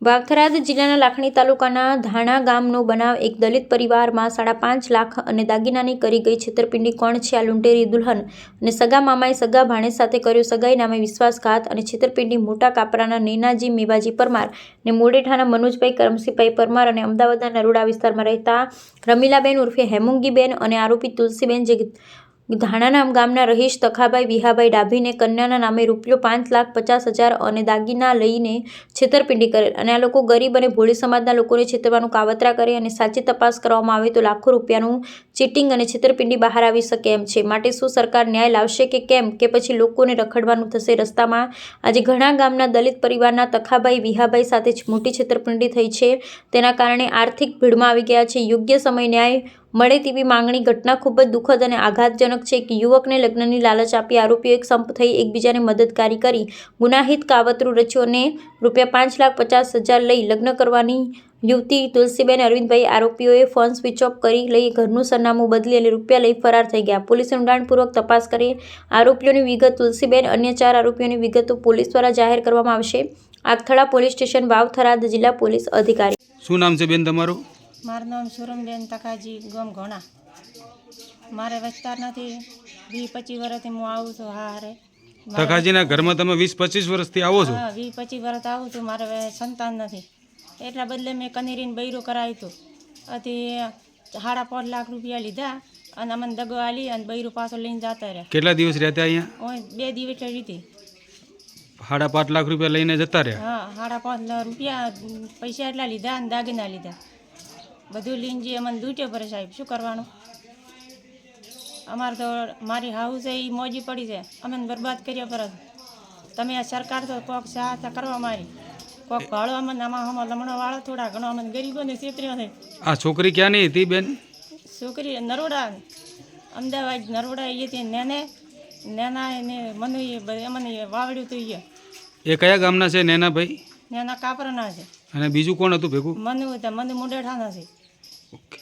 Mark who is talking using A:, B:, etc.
A: વાવથરાદ જિલ્લાના લાખણી તાલુકાના ધાણા ગામનો બનાવ એક દલિત પરિવારમાં સાડા પાંચ લાખ અને દાગીનાની કરી ગઈ છેતરપિંડી કોણ છે આ લુંટેરી દુલ્હન? અને સગા મામાએ સગા ભાણે સાથે કર્યો સગાઈ નામે વિશ્વાસઘાત અને છેતરપિંડી મોટા કાપરાના નૈનાજી મેવાજી પરમાર અને મોડેઠાના મનોજભાઈ કરમસીભાઈ પરમાર અને અમદાવાદના નરોડા વિસ્તારમાં રહેતા રમીલાબેન ઉર્ફે હેમુંગીબેન અને આરોપી તુલસીબેન જે ધાણાના ગામના રહીશ તખાભાઈ વિહાભાઈ ડાભીને કન્યાના નામે રૂપિયો પાંચ લાખ પચાસ હજાર અને દાગીના લઈને છેતરપિંડી કરેલ અને આ લોકો ગરીબ અને ભોળી સમાજના લોકોને છેતરવાનું કાવતરા કરે અને સાચી તપાસ કરવામાં આવે તો લાખો રૂપિયાનું ચીટિંગ અને છેતરપિંડી બહાર આવી શકે એમ છે. માટે શું સરકાર ન્યાય લાવશે કે કેમ? કે પછી લોકોને રખડવાનું થશે રસ્તામાં? આજે ઘણા ગામના દલિત પરિવારના તખાભાઈ વિહાભાઈ સાથે મોટી છેતરપિંડી થઈ છે. તેના કારણે આર્થિક ભીડમાં આવી ગયા છે. યોગ્ય સમય ન્યાય મળે તેવી માંગણી ઘટના ખૂબ જ દુઃખદ અને આઘાતજનક છે. કે યુવકને લગ્નની લાલચ આપી આરોપીઓ એક સંપ થઈ એકબીજાને મદદકારી કરી ગુનાહિત કાવતરું રચ્યું અને રૂપિયા પાંચ લાખ પચાસ હજાર લઈ લગ્ન કરવાની યુવતી તુલસીબેન અરવિંદભાઈ આરોપીઓએ ફોન સ્વિચ ઓફ કરી લઈ ઘરનું સરનામું બદલી અને રૂપિયા લઈ ફરાર થઈ ગયા. પોલીસે ઊંડાણપૂર્વક તપાસ કરી. આરોપીઓની વિગત તુલસીબેન, અન્ય ચાર આરોપીઓની વિગતો પોલીસ દ્વારા જાહેર કરવામાં આવશે. આગથળા પોલીસ સ્ટેશન વાવ થરાદ જિલ્લા પોલીસ અધિકારી.
B: શું નામ છે બેન તમારું?
C: મારું નામ સુરમબેન તકાજી ગમ ઘણા. મારે વિસ્તાર નથી વીસ પચીસ વર્ષથી હું આવું છું હા હારે
B: તકાજીના ઘરમાં તમે વીસ પચીસ વર્ષથી આવો છો?
C: હા વીસ પચીસ વર્ષ આવું છું મારે સંતાન નથી. એટલા બદલે મેં કનેરીને બૈરું કરાવ્યું હતું. અથી સાડા પાંચ લાખ રૂપિયા લીધા અને અમને દગો આલી અને બૈરું પાછો લઈને જતા રહ્યા.
B: કેટલા દિવસ રહેતા અહીંયા?
C: ઓય બે દિવસ લીધી
B: સાડા પાંચ લાખ રૂપિયા લઈને જતા રહ્યા?
C: હા સાડા પાંચ લાખ રૂપિયા પૈસા એટલા લીધા અને દાગીના લીધા. બધું લીંજી અમને દૂટ્યો પડે સાહેબ શું કરવાનું? અમારે તો મારી હાઉસ એ મોજી પડી છે. અમે બરબાદ કર્યા પર તમે આ સરકાર તો કોક સહાયતા કરવા મારી. કોક ભાડો અમને આમાં આમાં લમણો વાળો થોડા ઘણો અમને ગરીબોને છેતર્યો છે.
B: આ છોકરી ક્યાંની હતી બેન?
C: છોકરી નરોડા અમદાવાદ નરોડા એ તે નેને નેના એને મને અમને વાવડ્યું હતું એ
B: એ કયા ગામના છે નેના ભાઈ
C: નેના કાપરાના છે.
B: અને બીજું કોણ હતું ભેગું?
C: મનુ હતા મનુ મુંડેઠાના છે.
B: ಓಕೆ